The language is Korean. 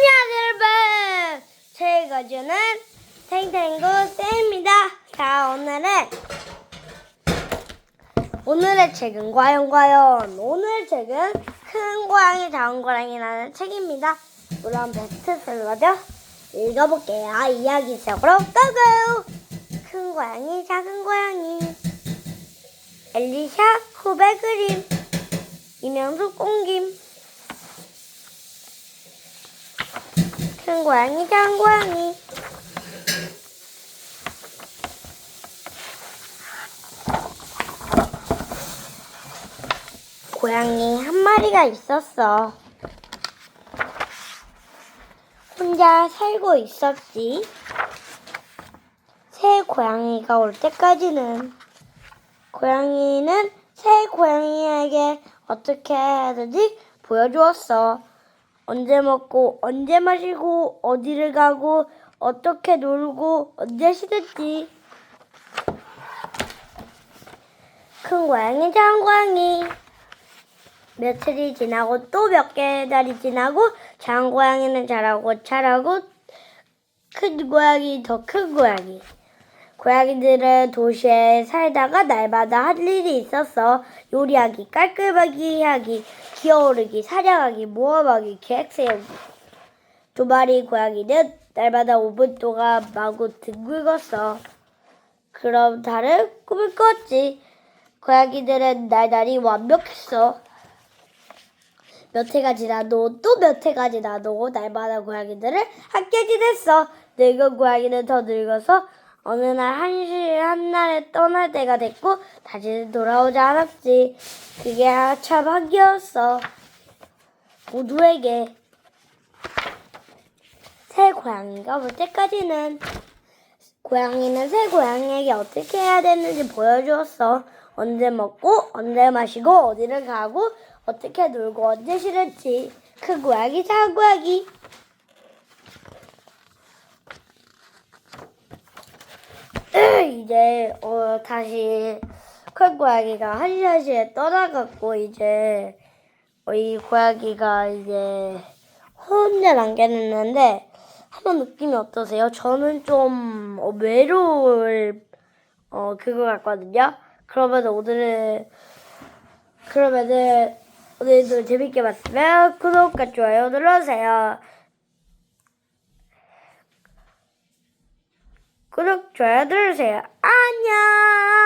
안녕하세요 여러분. 제 읽어주는 탱탱구 쌤입니다. 자 오늘은 오늘의 책은 과연 과연? 오늘 책은 큰 고양이 작은 고양이라는 책입니다. 물론 베스트셀러죠? 읽어볼게요. 이야기 속으로 고고! 큰 고양이 작은 고양이. 엘리샤 코베 그림. 이명수 꽁김 큰 고양이 작은 고양이. 고양이 한 마리가 있었어. 혼자 살고 있었지. 새 고양이가 올 때까지는. 고양이는 새 고양이에게 어떻게 해야 되지 보여주었어 언제 먹고 언제 마시고 어디를 가고 어떻게 놀고 언제 쉬었지? 큰 고양이 작은 고양이. 며칠이 지나고 또 몇 개 달이 지나고 작은 고양이는 자라고 자라고 큰 고양이 더 큰 고양이 고양이들은 도시에 살다가 날마다 할 일이 있었어. 요리하기, 깔끔하기 하기, 기어오르기, 사냥하기, 모험하기, 계획 세우기. 두 마리 고양이는 날마다 5분 동안 마구 뒹굴었어. 그럼 다른 꿈을 꿨지. 고양이들은 날날이 완벽했어. 몇 해가 지나도 또 몇 해가 지나도 날마다 고양이들을 함께 지냈어. 늙은 고양이는 더 늙어서 어느 날 한시 한날에 떠날 때가 됐고 다시는 돌아오지 않았지. 그게 참 한계였어. 모두에게 새 고양이가 올 때까지는 고양이는 새 고양이에게 어떻게 해야 되는지 보여주었어. 언제 먹고 언제 마시고 어디를 가고 어떻게 놀고 언제 싫을지 큰 고양이 작은 고양이 이제 어 다시 큰 고양이가 한시한시에 떠나갔고 이제 어, 이 고양이가 이제 혼자 남겨놨는데 한번 느낌이 어떠세요? 저는 좀 어, 외로울 어 그거 같거든요. 그러면 오늘은 그러면은 오늘도 재밌게 봤으면 구독과 좋아요 눌러주세요. 구독, 좋아요 눌러주세요. 안녕!